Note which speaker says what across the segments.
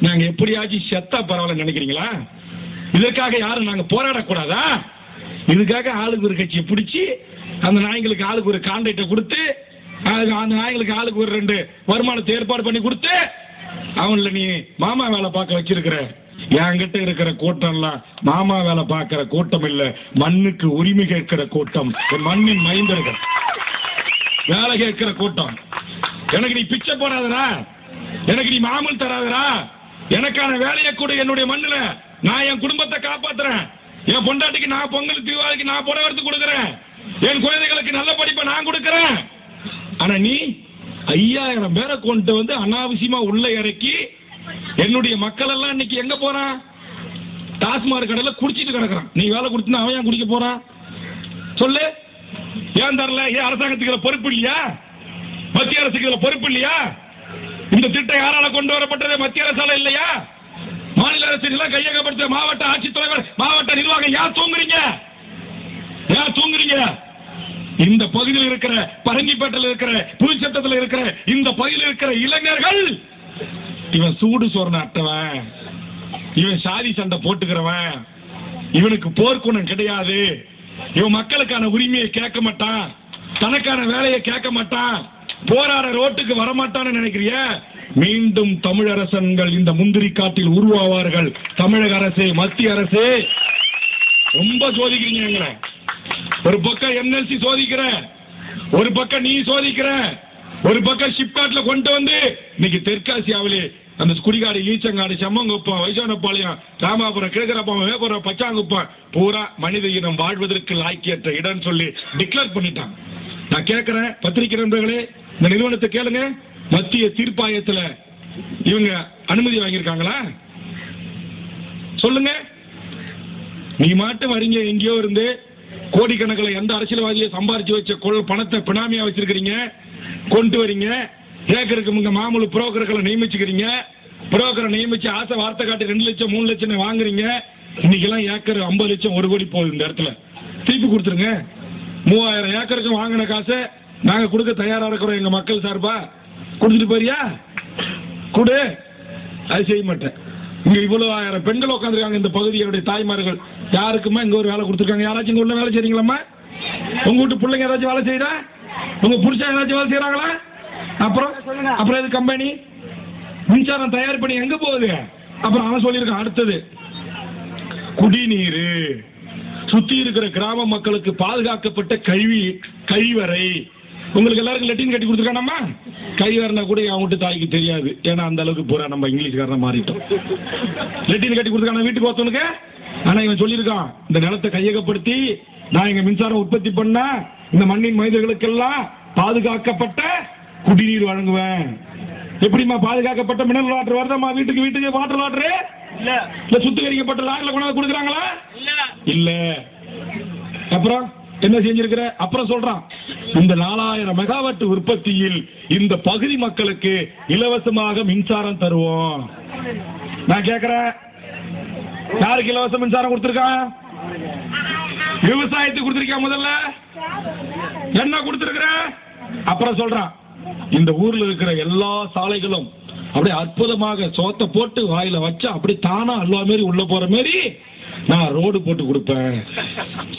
Speaker 1: நாங்க எப்படியாச்சும் செத்தா பரவாயில்ல நினைக்கிறீங்களா? இதற்காக யாரும் நாங்க போராடக்கூடாதா? இதுக்காக ஆளுக்கு ஒரு கட்சியை பிடிச்சி அந்த நாய்களுக்கு ஆளுக்கு ஒரு கான்ட்ராக்டை கொடுத்து அது அந்த நாய்களுக்கு ஆளுக்கு ஒரு ரெண்டு வருமானத்தை ஏற்பாடு பண்ணி கொடுத்து அவங்கள நீ மாமா வேலை பார்க்க வச்சிருக்கிற. என்கிட்ட இருக்கிற கூட்டம்லாம் மாமா வேலை பார்க்கிற கூட்டம் இல்ல. மண்ணுக்கு உரிமை கேட்கிற கூட்டம். மண்ணின் மைந்தர்கள். வேலை கேட்கிற கூட்டம். எனக்கு நீ பிச்சை போடாதடா. எனக்கு நீ மாமல் தராதடா. எனக்கான வேலையை கூட என்னுடைய மண்ணில். நான் என் குடும்பத்தை காப்பாத்துறேன். என் பொண்டாட்டிக்கு நான் பொங்கல் தீபாவளிக்கு நான் புடவை எடுத்து கொடுக்குறேன். என் குழந்தைகளுக்கு நல்ல படிப்பை நான் கொடுக்குறேன். ஆனா நீ ஐயாயிரம் பேரை கொண்டு வந்து அனாவசியமா உள்ள இறக்கி என்னுடைய மக்கள் எல்லாம் இன்னைக்கு எங்க போறான்? டாஸ்மாக் கடையில குடிச்சிட்டு கிடக்குறான். நீ வேலை கொடுத்துனா அவன் ஏன் குடிக்க போறான்? சொல்லு. ஏன் தரல? ஏன் அரசாங்கத்துக்கு பொறுப்பு இல்லையா? மத்திய அரசுக்கு பொறுப்பு இல்லையா? இந்த திட்டம் யாரால கொண்டு வரப்பட்டது? மத்திய அரசால இல்லையா? மாநில அரசு எல்லாம் கையகப்படுத்த மாவட்ட ஆட்சித்தலைவர் மாவட்ட நிர்வாகம் யார் தூங்குறீங்க? யார் தூங்குறீங்க? இந்த பகுதியில் இருக்கிற பரங்கிப்பேட்டையில் இருக்கிற புதுச்சட்டத்தில் இருக்கிற இந்த பகுதியில் இருக்கிற இளைஞர்கள் இவன் சூடு சோர்ன அட்டவன். இவன் சாதி சண்டை போட்டுக்கிறவன். இவனுக்கு போர்க்குணம் கிடையாது. இவன் மக்களுக்கான உரிமையை கேட்க மாட்டான். தனக்கான வேலையை கேட்க மாட்டான். போராட ரோட்டுக்கு வரமாட்டான்னு நினைக்கிறிய? மீண்டும் தமிழரசன்கள் இந்த முந்திரி காட்டில் உருவாவார்கள். தமிழக அரசே மத்திய அரசே. ரொம்ப சோதிக்கிறீங்க எங்களை. ஒரு பக்கம் என்எல்சி சோதிக்கிற ஒரு பக்கம் நீ சோதிக்கிற ஒரு பக்கம் ஷிப்காட்ல கொண்டு வந்து இன்னைக்கு தெற்காசியாவிலே அந்த குடிகாடு ஈச்சங்காடு செம்மங்குப்பம் வைசானப்பாளையம் ராமாபுரம் கிழக்கரப்பாம் வேபுரம் பச்சாங்குப்பம் பூரா மனித இனம் வாழ்வதற்கு லாய்க்கியற்ற இடம் சொல்லி டிக்ளேர் பண்ணிட்டான் நான் கேட்கிறேன் பத்திரிகை நண்பர்களே இந்த நிறுவனத்தை கேளுங்க. மத்திய தீர்ப்பாயத்துல இவங்க அனுமதி வாங்கியிருக்காங்களா? சொல்லுங்க. நீ மாட்டு வரீங்க எங்கேயோ இருந்து கோடிக்கணக்கில் எந்த அரசியல்வாதியை சம்பாரிச்சு வச்ச கொள் பணத்தை பினாமியா வச்சிருக்கிறீங்க? கொண்டு வரீங்க. ஏக்கருக்கு முங்க மாமூல் புரோக்கர்களை நியமிச்சுக்கிறீங்க. புரோக்கரை நியமிச்சு ஆசை வார்த்தை காட்டி ரெண்டு லட்சம் மூணு லட்சம் வாங்குறீங்க. இன்னைக்கெல்லாம் ஏக்கர் ஐம்பது லட்சம் ஒரு கோடி போகுது இந்த இடத்துல. திருப்பி கொடுத்துருங்க. மூவாயிரம் ஏக்கருக்கு வாங்கின காசை நாங்க கொடுக்க தயாரா இருக்கிறோம் எங்க மக்கள் சார்பா? கொடுத்துட்டு போறியா? கொடு. அது செய்ய மாட்டேன். இங்க இவ்வளவு ஆயிரம் பெண்கள் உட்காந்துருக்காங்க இந்த பகுதியுடைய தாய்மார்கள். யாருக்குமா இங்க ஒரு வேலை கொடுத்துருக்காங்க? யாராச்சும் இங்க உள்ள வேலை செய்றீங்களாம்மா? உங்க வீட்டு பிள்ளைங்க ஏதாச்சும் வேலை செய்யறா உங்க புருஷன் ஏதாச்சும் வேலை செய்யறாங்களா அப்புறம் அப்புறம் இது கம்பெனி மின்சாரம் தயார் பண்ணி எங்க போகுது? அப்புறம் அவன் சொல்லியிருக்கான் அடுத்தது. குடிநீர். சுத்தி இருக்கிற கிராம மக்களுக்கு பாதுகாக்கப்பட்ட கழிவு கழிவறை. உங்களுக்கு எல்லாருக்கும் லெட்டின் கட்டி கொடுத்துருக்கானம்மா கழிவறைனா கூட என் வீட்டு தாய்க்கு தெரியாது. ஏன்னா அந்த அளவுக்கு பூரா நம்ம இங்கிலீஷ்காரன மாறிட்டோம். லெட்டின் கட்டி கொடுத்துருக்கான வீட்டுக்கு ஒருத்தவனுக்கு ஆனா இவன் சொல்லியிருக்கான் இந்த நிலத்தை கையகப்படுத்தி நான் இங்க மின்சாரம் உற்பத்தி பண்ண இந்த மண்ணின் மனிதர்களுக்கெல்லாம் பாதுகாக்கப்பட்ட குடிநீர் வழங்குவேன். எப்படிம்மா பாதுகாக்கப்பட்ட மினரல் வாட்டர் வருதாம்மா வீட்டுக்கு? வீட்டுக்கு வாட்டர் வாட்டர்?
Speaker 2: இல்ல.
Speaker 1: இல்ல சுத்திகரிக்கப்பட்ட லாரில கொண்டாந்து கொடுக்குறாங்களா?
Speaker 2: இல்ல.
Speaker 1: இல்ல. அப்புறம் என்ன செஞ்சிருக்கிற? அப்புறம் சொல்றான். இந்த நாலாயிரம் மெகாவாட் உற்பத்தியில் இந்த பகுதி மக்களுக்கு இலவசமாக மின்சாரம் தருவோம். நான் கேக்குறேன். யாருக்கு இலவச மின்சாரம் கொடுத்திருக்கான் விவசாயத்துக்கு கொடுத்திருக்கியா முதல்ல? என்ன கொடுத்திருக்கிற? அப்புறம் சொல்றான். இந்த ஊர்ல இருக்கிற எல்லா சாலைகளும் அப்படியே அற்புதமாக சோத்தை போட்டு வாயில வச்சா அப்படியே தானா அல்வா மாரி உள்ள போற மாரி நான் ரோடு போட்டு கொடுப்பேன்.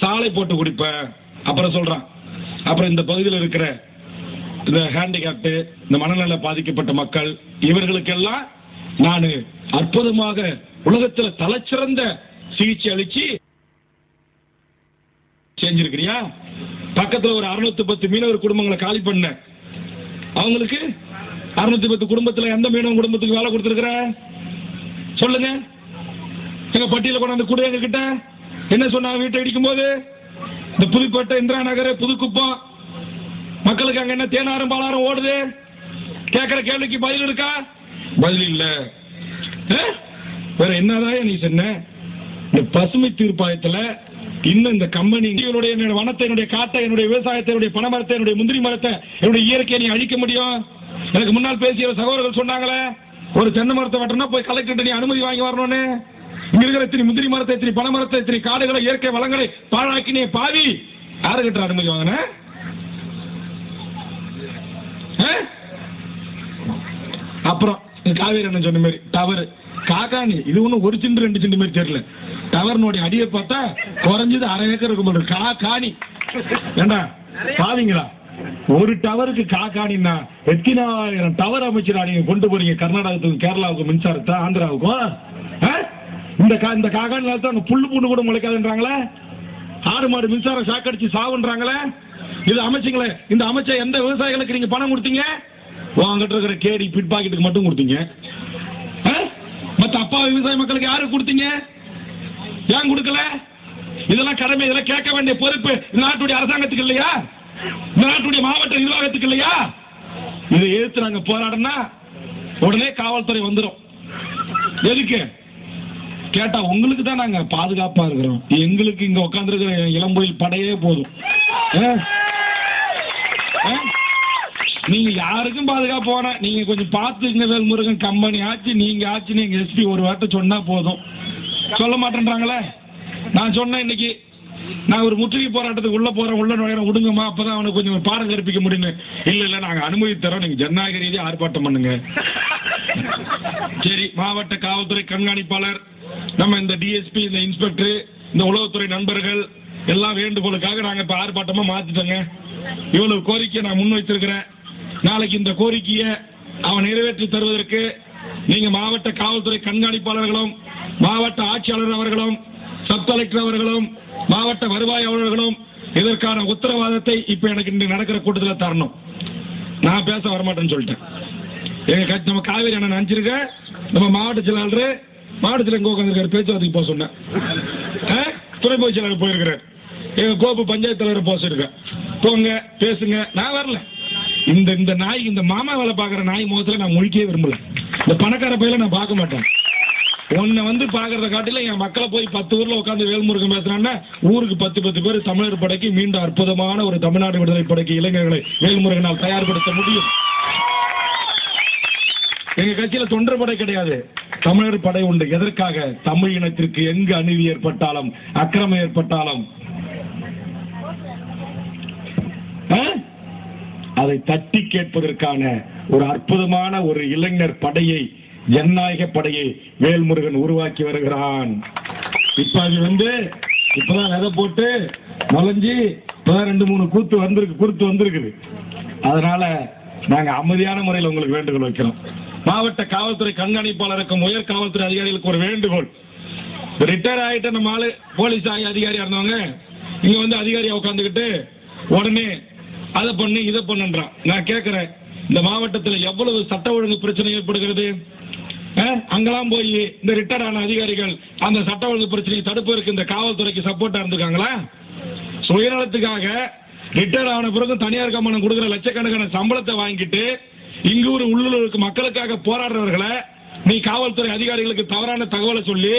Speaker 1: சாலை போட்டு கொடுப்பேன். அப்புறம் சொல்றான். அப்புறம் இந்த பகுதியில் இருக்கிற இந்த ஹேண்டிகேப்டு இந்த மனநல பாதிக்கப்பட்ட மக்கள் இவர்களுக்கெல்லாம் நான் அற்புதமாக உலகத்தில் தலைச்சிறந்த சிகிச்சை அளிச்சு செஞ்சிருக்கிறியா? பக்கத்தில் ஒரு அறுநூத்தி பத்து மீனவர் குடும்பங்களை காலி பண்ண. அவங்களுக்கு அறுநூத்தி பத்து குடும்பத்தில் எந்த மீனவ குடும்பத்துக்கு வேலை கொடுத்துருக்குற? சொல்லுங்க. எங்க பட்டியல கொண்டாந்து கொடு எங்க கிட்ட என்ன சொன்னாங்க வீட்டை இடிக்கும் போது இந்த புதுக்கோட்டை இந்திரா நகர் புதுக்குப்பம். மக்களுக்கு அங்க என்ன தேனாரும் பாலாரும் ஓடுது? கேட்கிற கேள்விக்கு பதில் இருக்கா? பதில் இல்ல. ஆ? வேற என்னதான் நீ சொன்ன? இந்த பசுமை தீர்ப்பாயத்துல இன்னும் இந்த கம்பெனி என்னுடைய என்னுடைய வனத்தை என்னுடைய காட்டை என்னுடைய விவசாயத்தை என்னுடைய பனைமரத்தை என்னுடைய முந்திரி மரத்தை என்னுடைய இயற்கையை நீ அழிக்க முடியும்? எனக்கு முன்னால் பேசிய சகோதரர்கள் சொன்னாங்களே ஒரு தென்னை மரத்தை வெட்டணும் போய் கலெக்டர் நீ அனுமதி வாங்கி வரணும்னு. இங்க இருக்கிற இத்தனை முந்திரி மரத்தை இத்தனை பனை மரத்தை இத்தனை காடுகளை இயற்கை வளங்களை பாழாக்கினே பாவி. யாருக்கிட்ட அனுமதி வாங்கின? அப்புறம் காவேரி அண்ணன் சொன்ன மாதிரி தவறு காக்காணி இது ஒன்றும் ஒரு சிண்டு ரெண்டு சிண்டு மாதிரி தெரியல. டவர்னுடைய அடியை பார்த்தா குறைஞ்சது அரை ஏக்கர் இருக்கும் போல கா காணி ஏண்டா பாவீங்களா? ஒரு டவருக்கு காக்காணின்னா எத்தனாயிரம் டவர் அமைச்சர் நீங்க கொண்டு போறீங்க. கர்நாடகத்துக்கு கேரளாவுக்கு மின்சாரத்தை ஆந்திராவுக்கும். இந்த கா இந்த காக்காணினால தான் அங்கே புல்லு புண்ணு கூட முளைக்காதுன்றாங்களே? ஆடு மாடு மின்சாரம் சாக்கடிச்சு சாவுன்றாங்களே? இது அமைச்சிங்களே இந்த அமைச்சர் எந்த விவசாயிகளுக்கு நீங்க பணம் கொடுத்தீங்க? வாங்கிட்டு இருக்கிற கேடி பிட் பாக்கெட்டுக்கு மட்டும் கொடுத்தீங்க. ஆ? அப்பா விவசாய மக்களுக்கு யாருக்கு கொடுத்தீங்க? ஏன் கொடுக்கல? இதெல்லாம் கடமை இதெல்லாம் கேட்க வேண்டிய பொறுப்பு இந்த நாட்டுடைய அரசாங்கத்துக்கு இல்லையா? இந்த நாட்டுடைய மாவட்ட நிர்வாகத்துக்கு இல்லையா? இதை எதிர்த்து நாங்க போராடினா உடனே காவல்துறை வந்துடும் எதுக்கு? கேட்டா உங்களுக்கு தான் நாங்க பாதுகாப்பா இருக்கிறோம். எங்களுக்கு இங்க உட்காந்துருக்கிற இளம்பொயில் படையே போதும். ஆ? ஆ? நீங்க யாருக்கும் பாதுகாப்பு போன நீங்க கொஞ்சம் பார்த்துங்க வேல்முருகன் கம்பெனி ஆச்சு நீங்க ஆச்சு நீங்க எஸ்பி ஒரு வார்த்தை சொன்னா போதும். சொல்ல மாட்டேன்றாங்களே? நான் சொன்னேன் இன்னைக்கு. நான் ஒரு முற்றுகை போராட்டத்துக்கு உள்ள போறேன் உள்ள நுழையிறேன் விடுங்கம்மா அப்பதான் அவனுக்கு கொஞ்சம் பாடம் கற்பிக்க முடியும்னு. இல்ல இல்ல நாங்க அனுமதி தரோம். நீங்க ஜனநாயக ரீதியாக ஆர்ப்பாட்டம் பண்ணுங்க. சரி மாவட்ட காவல்துறை கண்காணிப்பாளர் நம்ம இந்த டிஎஸ்பி இந்த இன்ஸ்பெக்டர் இந்த உளவுத்துறை நண்பர்கள் எல்லாம் வேண்டுகோளுக்காக நாங்க இப்ப ஆர்ப்பாட்டமா மாத்திட்டோங்க. இவ்வளவு கோரிக்கையை நான் முன் வச்சிருக்கிறேன் நாளைக்கு இந்த கோரிக்கையை அவன் நிறைவேற்றி தருவதற்கு நீங்க மாவட்ட காவல்துறை கண்காணிப்பாளர்களும் மாவட்ட ஆட்சியாளர் அவர்களும் சப் கலெக்டர் அவர்களும் மாவட்ட வருவாய் அவர்களும் இதற்கான உத்தரவாதத்தை இப்ப எனக்கு இன்று நடக்கிற கூட்டத்தில் தரணும். நான் பேச வரமாட்டேன்னு சொல்லிட்டேன். எங்க நம்ம காவேரி அண்ணன் நினைச்சிருக்க நம்ம மாவட்ட செயலாளர் மாவட்டத்தில் எங்கே உட்காந்துருக்காரு பேச்சுவார்த்தைக்கு போக சொன்னேன். துணை பொதுச் செயலாளர் போயிருக்கிறார். எங்க கோப்பு பஞ்சாயத்து தலைவர் போக சொல்லிருக்கேன் போங்க பேசுங்க. நான் வரல. இந்த இந்த நாய் இந்த மாமா வேலை பார்க்குற நாய் முகத்தில் நான் முழிக்கவே விரும்பல. இந்த பணக்கார பையில நான் பார்க்க மாட்டேன். உன்னை வந்து பார்க்கறத காட்டில என் மக்களை போய் பத்து ஊர்ல உட்காந்து வேல்முருகன் பேசுறான்னா ஊருக்கு பத்து பத்து பேர் தமிழர் படைக்கு மீண்டும் அற்புதமான ஒரு தமிழ்நாடு விடுதலை படைக்கு இளைஞர்களை வேல்முருகனால் தயார்படுத்த முடியும். எங்க கட்சியில தொண்டர் படை கிடையாது. தமிழர் படை உண்டு. எதற்காக? தமிழ் இனத்திற்கு எங்கு அநீதி ஏற்பட்டாலும் அக்கிரமம் ஏற்பட்டாலும். அதை தட்டி கேட்பதற்கான ஒரு அற்புதமான ஒரு இளைஞர் படையை ஜனநாயக படையை வேல்முருகன் உருவாக்கி வருகிறான். இப்ப அது வந்து இப்பதான் விதை போட்டு நுழைஞ்சி இப்பதான் ரெண்டு மூணு கூத்து வந்திருக்கு குறுத்து வந்திருக்குது. அதனால நாங்க அமைதியான முறையில் உங்களுக்கு வேண்டுகோள் வைக்கிறோம். மாவட்ட காவல்துறை கண்காணிப்பாளருக்கும் உயர் காவல்துறை அதிகாரிகளுக்கு ஒரு வேண்டுகோள். ரிட்டையர் ஆகிட்ட நம்ம ஆளு போலீஸ் ஆகி அதிகாரியா இருந்தவங்க இங்க வந்து அதிகாரியா உட்காந்துக்கிட்டு உடனே அதை பண்ணு இதை பண்ணுன்றான் நான் கேட்கிறேன் இந்த மாவட்டத்தில் எவ்வளவு சட்ட ஒழுங்கு பிரச்சனை ஏற்படுகிறது? அங்கெல்லாம் போய் இந்த ரிட்டையர் ஆன அதிகாரிகள் அந்த சட்ட ஒழுங்கு பிரச்சனையை தடுப்பதற்கு இந்த காவல்துறைக்கு சப்போர்ட்டா இருந்திருக்காங்களா சுயநலத்துக்காக ரிட்டையர் ஆன பிறகு தனியார் கம்பெனி கொடுக்குற லட்சக்கணக்கான சம்பளத்தை வாங்கிட்டு இங்கு ஒரு உள்ளூருக்கு மக்களுக்காக போராடுறவர்களை நீ காவல்துறை அதிகாரிகளுக்கு தவறான தகவலை சொல்லி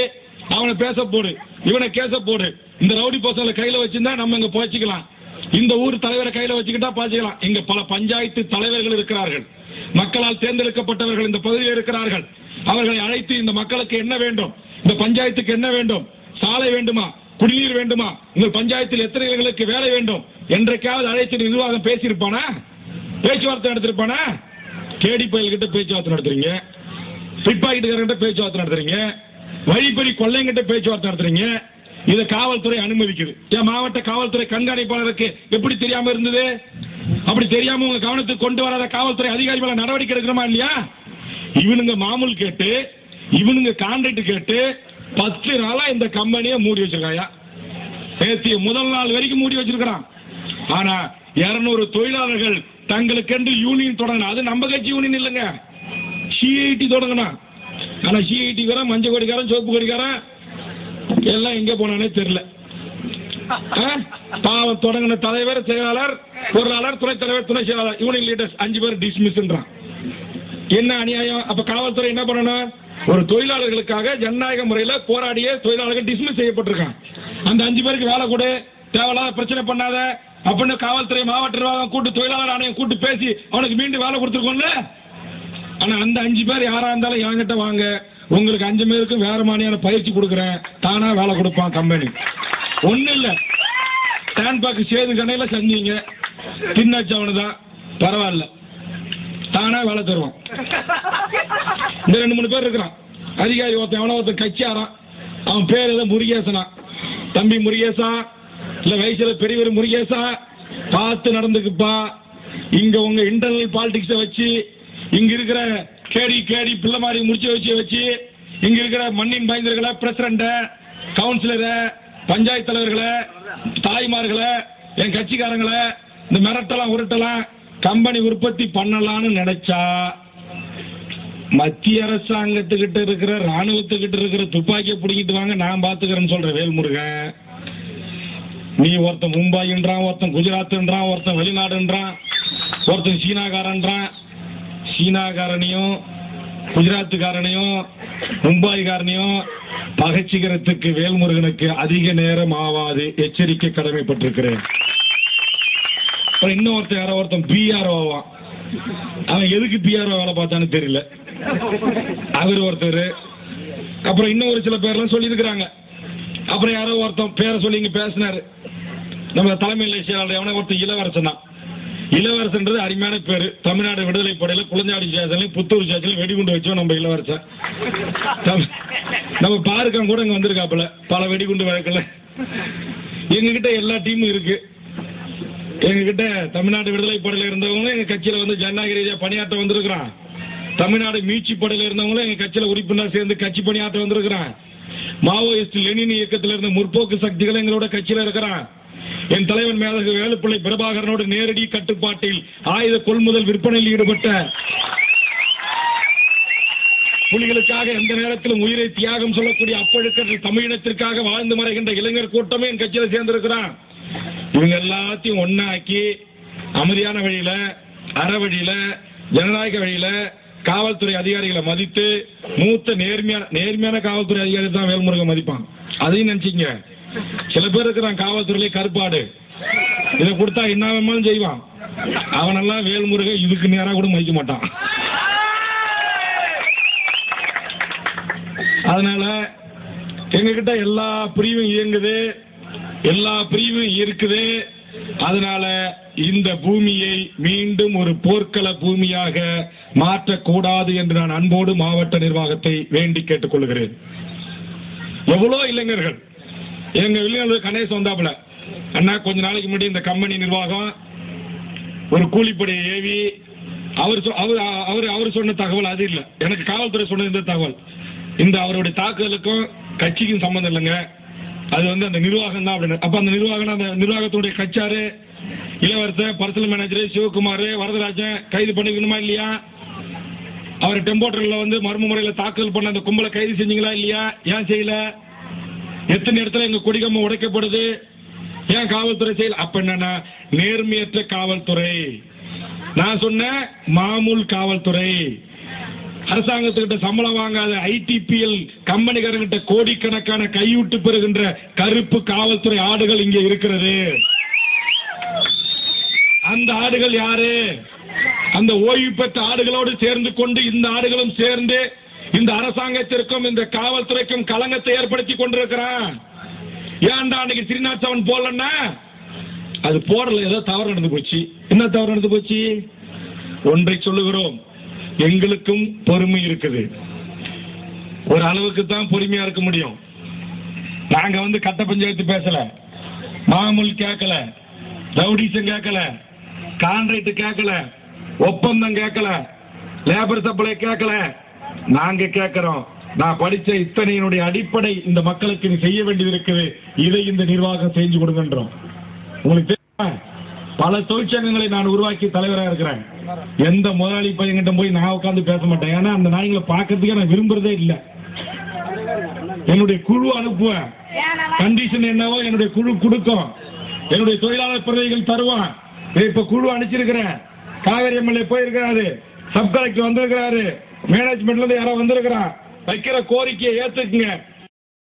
Speaker 1: அவனை பேச போடு இவனை கேச போடு. இந்த ரவுடி பசங்களை கையில வச்சிருந்தா நம்ம இங்க போச்சுக்கலாம் இந்த ஊர் தலைவரை கையில வச்சுக்கிட்டா பாய்ச்சிக்கலாம் இங்க பல பஞ்சாயத்து தலைவர்கள் இருக்கிறார்கள். மக்களால் தேர்ந்தெடுக்கப்பட்டவர்கள் இந்த பகுதியில் இருக்கிறார்கள். அவர்களை அழைத்து இந்த மக்களுக்கு என்ன வேண்டும்? இந்த பஞ்சாயத்துக்கு என்ன வேண்டும்? சாலை வேண்டுமா? குடிநீர் வேண்டுமா? உங்கள் பஞ்சாயத்தில் எத்தனை இளைஞர்களுக்கு வேலை வேண்டும்? என்றைக்காவது அழைத்து நிர்வாகம் பேசியிருப்பானா? பேச்சுவார்த்தை நடத்திருப்பானா கேடி பயல்கிட்ட பேச்சுவார்த்தை நடத்துறீங்க. பிட் பாக்கெட்டுக்காரங்கிட்ட பேச்சுவார்த்தை நடத்துறீங்க. வழிப்பறி கொள்ளைங்கிட்ட பேச்சுவார்த்தை நடத்துறீங்க. இதை காவல்துறை அனுமதிக்குது. என் மாவட்ட காவல்துறை கண்காணிப்பாளருக்கு எப்படி தெரியாம இருந்தது? அப்படி தெரியாம உங்க கவனத்துக்கு கொண்டு வராத காவல்துறை அதிகாரி மேல நடவடிக்கை எடுக்கணுமா இல்லையா? இவனுங்க மாமூல் கேட்டு இவனுங்க கான்ட்ராக்ட் கேட்டு பத்து நாளா இந்த கம்பெனியை மூடி வச்சிருக்காயா? நேற்று முதல் நாள் வரைக்கும் மூடி வச்சிருக்கிறான். ஆனா இருநூறு தொழிலாளர்கள் தங்களுக்கென்று யூனியன் தொடங்கணும் அது நம்ம கட்சி யூனியன் இல்லைங்க. சிஐடி தொடங்கணும் ஆனா சிஐடிக்காரன் மஞ்சள் கொடிக்காரன் சிவப்பு கொடிக்காரன் எல்லாம் எங்க போனானே தெரியல. ஆ? பாவம் தொடங்கின தலைவர் செயலாளர் பொருளாளர் துணைத் தலைவர் துணை செயலாளர். யூனியன் லீடர்ஸ் அஞ்சு பேர் டிஸ்மிஸ்ன்றான் என்ன அநியாயம்? அப்ப காவல்துறை என்ன பண்ணணும்? ஒரு தொழிலாளர்களுக்காக ஜனநாயக முறையில போராடிய தொழிலாளர்கள் டிஸ்மிஸ் செய்யப்பட்டிருக்கான். அந்த அஞ்சு பேருக்கு வேலை கொடு. தேவையில்லாத பிரச்சனை பண்ணாத. அப்படின்னு காவல்துறை மாவட்ட நிர்வாகம் கூட்டு தொழிலாளர் ஆணையம் கூட்டு பேசி அவனுக்கு மீண்டும் வேலை கொடுத்துருக்கோம்ல? ஆனா அந்த அஞ்சு பேர் யாரா இருந்தாலும் என்கிட்ட வாங்க. உங்களுக்கு அஞ்சு பேருக்கு வேற மாதிரியான பயிற்சி கொடுக்குறேன். தானா வேலை கொடுப்பான் கம்பெனி ஒண்ணும் இல்ல. டேன்பாக்கு சேது கடையில செஞ்சீங்க. தின்னாச்சு அவனுதான். பரவாயில்ல. தானா வேலை தருவான். இந்த ரெண்டு மூணு பேர் இருக்கிறான். அதிகாரி ஒருத்தன் எவனோ ஒருத்தன் கட்சியாரான். அவன் பேர் ஏதோ முருகேசனா. தம்பி முருகேசா இல்ல வயசுல பெரியவர் முருகேசா பார்த்து நடந்துக்குப்பா. இங்க உங்க இன்டர்னல் பாலிடிக்ஸ வச்சு இங்க இருக்கிற கேடி கேடி பிள்ளை மாதிரி முடிச்சு வச்சு வச்சு இங்க இருக்கிற மண்ணின் பயந்தர்களை பிரசிடண்ட கவுன்சிலரை பஞ்சாயத்து தலைவர்களை தாய்மார்களை என் கட்சிக்காரங்களை இந்த மிரட்டலாம் உருட்டலாம் கம்பெனி உற்பத்தி பண்ணலாம்னு நினைச்சா மத்திய அரசாங்கத்துக்கிட்ட இருக்கிற ராணுவத்துக்கிட்ட இருக்கிற துப்பாக்கியை பிடிக்கிட்டு வாங்க நான் பாத்துக்கிறேன்னு சொல்ற வேல்முருகன். நீ ஒருத்தன் மும்பாயின்றான் ஒருத்தன் குஜராத்ன்றான் ஒருத்தன் வெளிநாடுன்றான் ஒருத்தன் சீனாக்காரன்றான் சீனாக்காரனையும் குஜராத்துக்காரனையும் மும்பாய்காரனையும் பகச்சிகரத்துக்கு வேல்முருகனுக்கு அதிக நேரம் ஆவாது. எச்சரிக்கை கடமைப்பட்டிருக்கிறேன். அப்புறம் இன்னொருத்தன் யாரோ ஒருத்தன் பிஆர்ஓ ஆவான். அவன் எதுக்கு பிஆர்ஓ வேலை பார்த்தான்னு தெரியல. அவர் ஒருத்தர். அப்புறம் இன்னும் ஒரு சில பேர்லாம் சொல்லியிருக்கிறாங்க. அப்புறம் யாரோ ஒருத்தன் பேரை சொல்லி இங்க பேசினாரு. நம்ம தலைமையில் செயலாளர் ஒருத்தர் இளவரசன்? தான் இளவரசன்றது அருமையான பேர். தமிழ்நாடு விடுதலை படையில குளஞ்சாடி ஸ்டேஷன்லயும் புத்தூர் ஸ்டேஷன்லயும் வெடிகுண்டு வச்சோம் நம்ம இளவரசன். நம்ம- பாருக்கம் கூட இங்க வந்திருக்காப்புல. பல வெடிகுண்டு வழக்கில். எங்ககிட்ட எல்லா டீமும் இருக்கு. எங்ககிட்ட தமிழ்நாடு விடுதலை படையில இருந்தவங்களும் எங்க கட்சியில வந்து ஜனநாயக பணியாற்ற வந்திருக்கிறான். தமிழ்நாடு மீட்சி படையில இருந்தவங்களும் எங்க கட்சியில உறுப்பினர் சேர்ந்து கட்சி பணியாற்ற வந்திருக்கிறான். மாவோயிஸ்ட் லெனின் இயக்கத்தில் இருந்த முற்போக்கு சக்திகள் எங்களோட கட்சியில இருக்கிறான். என் தலைவன் மேதகு வேலுப்பிள்ளை பிரபாகரனோடு நேரடி கட்டுப்பாட்டில் ஆயுத கொள்முதல் விற்பனையில் ஈடுபட்ட புலிகளுக்காக எந்த நேரத்திலும் உயிரை தியாகம் சொல்லக்கூடிய அப்பழுக்கர்கள் தமிழினத்திற்காக வாழ்ந்து மறைகின்ற இளைஞர் கூட்டமே என் கட்சியில சேர்ந்திருக்கிறான். இவங்க எல்லாத்தையும் ஒன்னாக்கி அமைதியான வழியில அற வழியில ஜனநாயக வழியில காவல்துறை அதிகாரிகளை மதித்து மூத்த நேர்மையான நேர்மையான காவல்துறை அதிகாரி தான் வேல்முருகன் மதிப்பான். அதையும் நினைச்சிங்க சில பேர் இருக்கிறான் காவல்துறையிலே கருப்பாடு. இதை கொடுத்தா என்ன செய்வான். அவனெல்லாம் வேல்முருகன் இதுக்கு நேரா கூட மதிக்க மாட்டான். அதனால எங்ககிட்ட எல்லா பிரிவும் இயங்குது. எல்லா பிரிவும் இருக்குது. அதனால இந்த பூமியை மீண்டும் ஒரு போர்க்கள பூமியாக மாற்றக்கூடாது என்று நான் அன்போடு மாவட்ட நிர்வாகத்தை வேண்டி கேட்டுக்கொள்கிறேன். எவ்வளோ இளைஞர்கள் எங்க வில்லியனூர் கணேஷ் வந்தாப்புல. அண்ணா கொஞ்ச நாளைக்கு முன்னாடி இந்த கம்பெனி நிர்வாகம் ஒரு கூலிப்படையை ஏவி அவர் சொ- அவர் அவர் அவர் சொன்ன தகவல் அது இல்லை. எனக்கு காவல்துறை சொன்ன இந்த தகவல். இந்த அவருடைய தாக்குதலுக்கும் கட்சிக்கும் சம்மந்தம் இல்லைங்க. அது வந்து அந்த நிர்வாகம் தான் அப்படின்னு. அப்ப அந்த நிர்வாகம் அந்த நிர்வாகத்துடைய கட்சாரு இளவரசர் பர்சனல் மேனேஜர் சிவகுமார் வரதராஜன் கைது பண்ணிக்கணுமா இல்லையா? அவர் டெம்போட்டர்ல வந்து மர்ம முறையில தாக்குதல் பண்ண அந்த கும்பலை கைது செஞ்சீங்களா இல்லையா? ஏன் செய்யல? எத்தனை இடத்துல எங்க கொடிகம்பம் உடைக்கப்படுது? ஏன் காவல்துறை செயல்? அப்ப என்னன்னா நேர்மையற்ற காவல்துறை. நான் சொன்ன மாமூல் காவல்துறை. அரசாங்கத்துக்கிட்ட சம்பளம் வாங்காத ஐடிபிஎல் கம்பெனிக்காரங்கிட்ட கோடிக்கணக்கான கையூட்டு பெறுகின்ற கருப்பு காவல்துறை ஆடுகள் இங்கே இருக்கிறது. அந்த ஆடுகள் யாரு? அந்த ஓய்வு பெற்ற ஆடுகளோடு சேர்ந்து கொண்டு இந்த ஆடுகளும் சேர்ந்து இந்த அரசாங்கத்திற்கும் இந்த காவல்துறைக்கும் களங்கத்தை ஏற்படுத்தி கொண்டிருக்கிறான். ஏன்டா அன்னைக்கு ஸ்ரீநாத் சவன் போடலன்னா? அது போடல ஏதோ தவறு நடந்து போச்சு. என்ன தவறு நடந்து போச்சு? ஒன்றை சொல்லுகிறோம். எங்களுக்கும் பொறுமை இருக்குது. ஒரு அளவுக்கு தான் பொறுமையா இருக்க முடியும். நாங்க வந்து கட்ட பஞ்சாயத்து பேசல. மாமூல் கேட்கல. ரவுடிசம் கேட்கல. கான்ட்ராக்ட் கேட்கல. ஒப்பந்தம் கேட்கல. லேபர் சப்ளை கேட்கல. நாங்க கேட்கிறோம் நான் படிச்ச இத்தனையினுடைய அடிப்படை இந்த மக்களுக்கு நீ செய்ய வேண்டியது இருக்குது இதை இந்த நிர்வாகம் செஞ்சு கொடுங்கன்றோம். உங்களுக்கு தெரியுமா? பல தொழிற்சங்கங்களை நான் உருவாக்கி தலைவராக இருக்கிறேன். எந்த முதலாளி பையன்கிட்ட போய் நான் உட்கார்ந்து பேச மாட்டேன். ஏன்னா அந்த நாய்களை பார்க்கறதுக்கே நான் விரும்புறதே இல்லை. என்னுடைய குழு அனுப்புவேன். கண்டிஷன் என்னவோ என்னுடைய குழு கொடுக்கும். என்னுடைய தொழிலாளர் பிரதிகள் தருவான். இப்ப குழு அனுப்பிச்சிருக்கிறேன். காவேரி எம்எல்ஏ போயிருக்கிறாரு. சப் கலெக்டர் வந்திருக்கிறாரு. மேனேஜ்மெண்ட்ல இருந்து யாரோ வந்திருக்கிறான். வைக்கிற கோரிக்கையை ஏத்துக்குங்க.